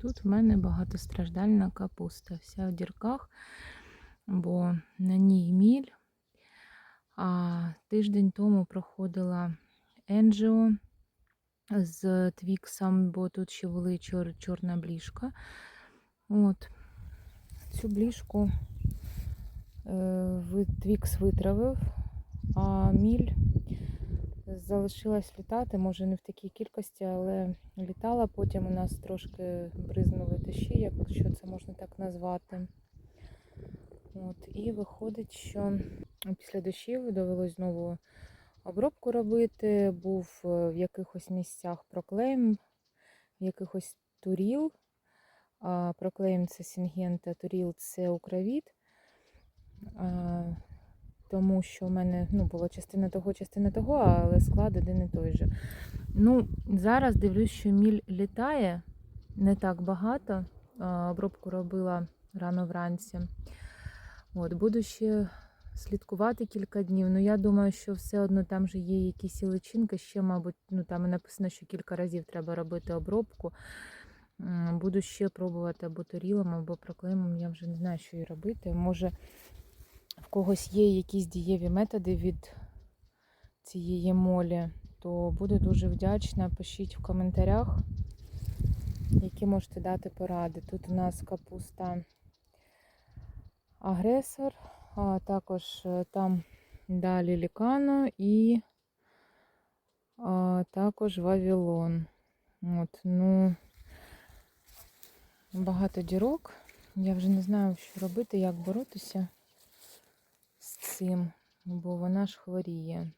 Тут в мене багатостраждальна капуста. Вся в дірках, бо на ній міль. А тиждень тому проходила Енджіо з Твіксом, бо тут ще були чор, чорна бліжка. От. Цю бліжку е, Твікс витравив, а міль залишилась літати, може не в такій кількості, але літала. Потім у нас трошки бризнули дощі, якщо це можна так назвати. От, і виходить, що після дощів довелось знову обробку робити. Був е, в якихось місцях проклейм, в якихось туріл. А, проклейм це сінгента, туріл це укровіт. Тому що в мене ну, була частина того, частина того, але склад один і той же. Ну, зараз дивлюсь, що міль літає не так багато. Обробку робила рано вранці. От, буду ще слідкувати кілька днів. Ну, я думаю, що все одно там же є якісь личинки. Ще, мабуть, ну там написано, що кілька разів треба робити обробку. Буду ще пробувати або торілом, або проклеймом. Я вже не знаю, що і робити. Може, когось є якісь дієві методи від цієї молі, то буду дуже вдячна. Пишіть в коментарях, які можете дати поради. Тут у нас капуста агресор, а також е, там далі лікано і а, також Вавилон. От, ну, багато дірок. Я вже не знаю, що робити, як боротися цим, бо вона ж хворіє.